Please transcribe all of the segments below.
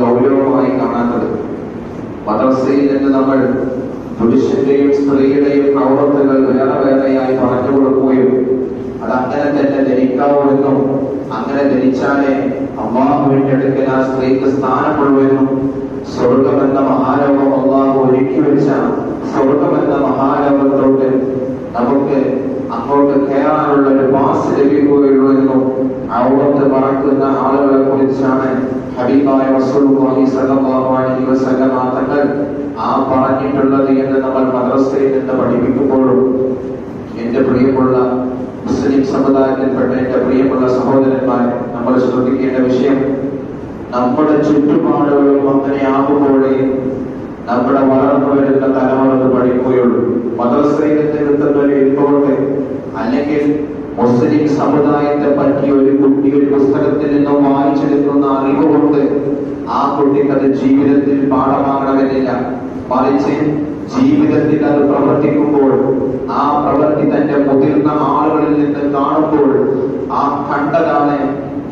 ഗൗരവമായി കാണാത്തത്. മദ്രസയിൽ നിന്ന് നമ്മൾ പുരുഷന്റെയും സ്ത്രീയുടെയും പ്രവർത്തനങ്ങൾ വേറെ വേറെയായി പറഞ്ഞു കൊടുക്കുകയും അത് അങ്ങനെ തന്നെ ധരിക്കാവുമെന്നും അങ്ങനെ ധരിച്ചാലേ അള്ളാഹുവിന്റെ ആ സ്ത്രീക്ക് സ്ഥാനമുള്ളൂവെന്നും സ്വർഗമെന്ന മഹാലോകം അള്ളാഹു ഒരുക്കി വെച്ച സ്വർഗമെന്ന മഹാലോകത്തോട്ട് നമുക്ക് അങ്ങോട്ട് കയറാനുള്ള ഒരു പാസ് ലഭിക്കുകയുള്ളൂ എന്നും അവിടുത്തെ പറക്കുന്ന ആളുകളെ കുറിച്ചാണ് ഹബീബായ റസൂലുള്ളാഹി സ്വല്ലല്ലാഹു അലൈഹി വസല്ലമ തങ്ങൾ ആ പറഞ്ഞിട്ടുള്ളത് എന്ന് നമ്മൾ മദ്രസയിൽ നിന്ന് പഠിപ്പിക്കുമ്പോഴും എന്റെ പ്രിയമുള്ള മുസ്ലിം സമുദായത്തിൽപ്പെട്ട എന്റെ പ്രിയമുള്ള സഹോദരന്മാരെ നമ്മൾ ശ്രദ്ധിക്കേണ്ട വിഷയം നമ്മുടെ ചുറ്റുപാടുകളും അങ്ങനെ ആകുമ്പോഴേ നമ്മുടെ വളർന്നു വരുന്ന തലമുറ അത് പഠിക്കുകയുള്ളൂ. മദ്രസയിൽ നിന്ന് കിട്ടുന്ന അല്ലെങ്കിൽ മുസ്ലിം സമുദായത്തെ പറ്റി ഒരു കുട്ടി ഒരു പുസ്തകത്തിൽ നിന്നും വായിച്ചെടുക്കുന്ന അറിവ് ആ കുട്ടിക്ക് അത് ജീവിതത്തിൽ പാഠമാകണമെന്നില്ല. മറിച്ച് ജീവിതത്തിൽ അത് പ്രവർത്തിക്കുമ്പോൾ ആ പ്രവൃത്തി തന്റെ മുതിർന്ന ആളുകളിൽ നിന്ന് കാണുമ്പോൾ ആ കണ്ടതാണ്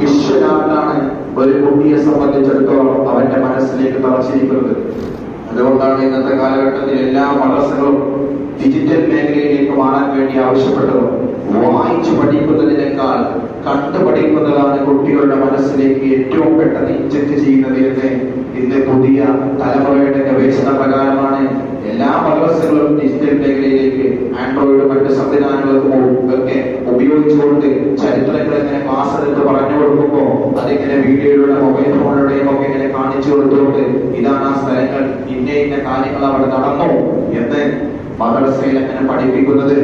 വിശ്വനാട്ടാണ് ഒരു കുട്ടിയെ സംബന്ധിച്ചിടത്തോളം അവന്റെ മനസ്സിലേക്ക് തറച്ചിരിക്കുന്നത്. അതുകൊണ്ടാണ് ഇന്നത്തെ കാലഘട്ടത്തിൽ എല്ലാ മദ്രസകളും ഡിജിറ്റൽ മേഖലയിലേക്ക് മാറാൻ വേണ്ടി ആവശ്യപ്പെട്ടത് വായിച്ചു പഠിക്കുന്നതിനേക്കാൾ പഠിക്കുന്നതാണ് കുട്ടികളുടെ മനസ്സിലേക്ക് ഏറ്റവും പെട്ടെന്ന് ഇഞ്ചക്ട് ചെയ്യുന്നത് എന്ന് ഇന്ന് പുതിയ തലമുറയുടെ ഗവേഷണ പ്രകാരമാണ്. എല്ലാ മദ്രസകളും ഡിജിറ്റൽ മേഖലയിലേക്ക് ആൻഡ്രോയിഡ് മറ്റ് സംവിധാനങ്ങൾക്കും ഒക്കെ ഉപയോഗിച്ചുകൊണ്ട് ചരിത്രങ്ങൾ ഇങ്ങനെ ക്ലാസ് എടുത്ത് പറഞ്ഞു കൊടുക്കുമ്പോൾ അതിങ്ങനെ വീഡിയോയിലൂടെ മൊബൈൽ ഫോണിലൂടെയും ഒക്കെ ഇങ്ങനെ കാണിച്ചു കൊടുത്തുകൊണ്ട് ഇതാണ് ആ സ്ഥലങ്ങൾ ഇന്ന ഇന്ന കാര്യങ്ങൾ അവിടെ നടന്നു എന്ന് മദ്രസയിൽ അങ്ങനെ പഠിപ്പിക്കുന്നത്.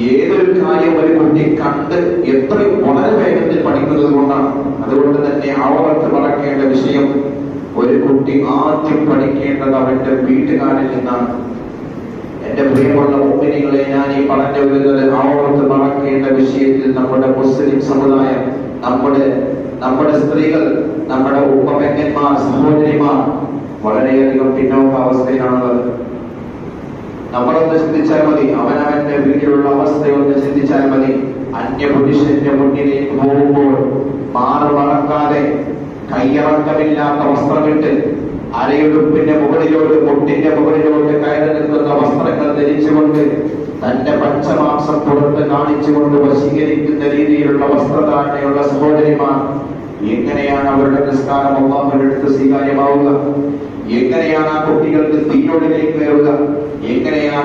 ഏതൊരു കാര്യം ഒരു കുട്ടി കണ്ട് എത്രയും വളരെ വേഗത്തിൽ പഠിക്കുന്നത് കൊണ്ടാണ്. അതുകൊണ്ട് തന്നെ അവർക്ക് വളർക്കേണ്ട വിഷയം ഒരു കുട്ടി ആദ്യം പഠിക്കേണ്ടത് അവന്റെ വീട്ടുകാരിൽ നിന്നാണ്. എന്റെ പ്രിയമുള്ള ഒപ്പിനികളെ ഞാൻ ഈ പറഞ്ഞു വരുന്നത് അവർക്ക് നടക്കേണ്ട വിഷയത്തിൽ നമ്മുടെ മുസ്ലിം സമുദായം നമ്മുടെ നമ്മുടെ സ്ത്രീകൾ നമ്മുടെ ഉപ്പമെങ്ങന്മാർ സഹോദരിമാർ വളരെയധികം പിന്നോക്കാവസ്ഥയിലാണുള്ളത്. നമ്മളൊന്ന് ചിന്തിച്ചാൽ മതി. അവനവന്റെ വീട്ടിലുള്ള അവസ്ഥയൊന്ന് ചിന്തിച്ചാൽ മതി. അന്യപുരുഷന്റെ മുന്നിലേക്ക് പോകുമ്പോൾ മാറ് മറക്കാതെ കയ്യിറക്കമില്ലാത്ത വസ്ത്രമിട്ട് അരയുടുപ്പിന്റെ മുകളിലോട്ട് മുട്ടിന്റെ മുകളിലോട്ട് കയറി നിൽക്കുന്ന വസ്ത്രങ്ങൾ ധരിച്ചുകൊണ്ട് തന്റെ പച്ചമാംസം പുറത്ത് കാണിച്ചുകൊണ്ട് വശീകരിക്കുന്ന രീതിയിലുള്ള വസ്ത്രധാരണയുള്ള സഹോദരിമാർ എങ്ങനെയാണ് അവരുടെ നിസ്കാരം അടുത്ത് സ്വീകാര്യമാവുക? എങ്ങനെയാണ് ആ കുട്ടികൾക്ക് തീയോടിലേക്ക് കയറുക? എങ്ങനെയാണ്